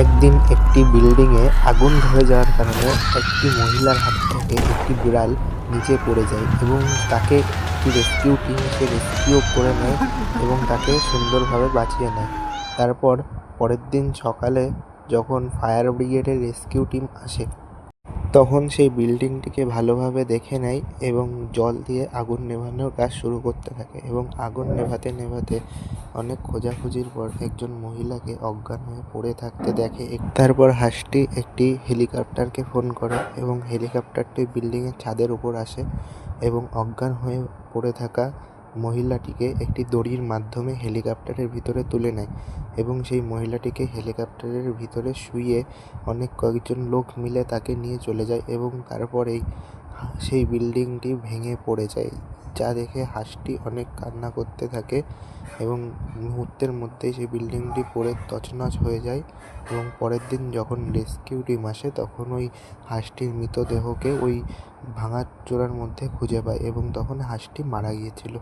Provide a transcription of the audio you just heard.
একদিন একটি বিল্ডিংয়ে আগুন ধরে যাওয়ার কারণে একটি মহিলার হাত থেকে একটি বিড়াল নিচে পড়ে যায় এবং তাকে একটি রেস্কিউ টিম এসে রেস্কিউ করে নেয় এবং তাকে সুন্দরভাবে বাঁচিয়ে নেয়। তারপর পরের দিন সকালে যখন ফায়ার ব্রিগেডের রেস্কিউ টিম আসে, তখন সেই বিল্ডিংটিকে ভালোভাবে দেখে নেয় এবং জল দিয়ে আগুন নেভানোর কাজ শুরু করতে থাকে এবং আগুন নেভাতে নেভাতে অনেক খোঁজাখুঁজির পর একজন মহিলাকে অজ্ঞান হয়ে পড়ে থাকতে দেখে তারপর হাঁসটি একটি হেলিকপ্টারকে ফোন করে এবং হেলিকপ্টারটি বিল্ডিংয়ের ছাদের উপর আসে এবং অজ্ঞান হয়ে পড়ে থাকা মহিলাটিকে একটি দড়ির মাধ্যমে হেলিকপ্টারের ভিতরে তুলে নেয় এবং সেই মহিলাটিকে হেলিকপ্টারের ভিতরে শুইয়ে অনেক কয়েকজন লোক মিলে তাকে নিয়ে চলে যায় এবং তারপরেই সেই বিল্ডিংটি ভেঙে পড়ে যায়। যা দেখে হাঁসটি অনেক কান্না করতে থাকে এবং মুহূর্তের মধ্যেই সেই বিল্ডিংটি পড়ে তছনছ হয়ে যায় এবং পরের দিন যখন রেস্কিউ টিম আসে, তখন ওই হাঁসটির মৃতদেহকে ওই ভাঙা চোরার মধ্যে খুঁজে পায় এবং তখন হাঁসটি মারা গিয়েছিল।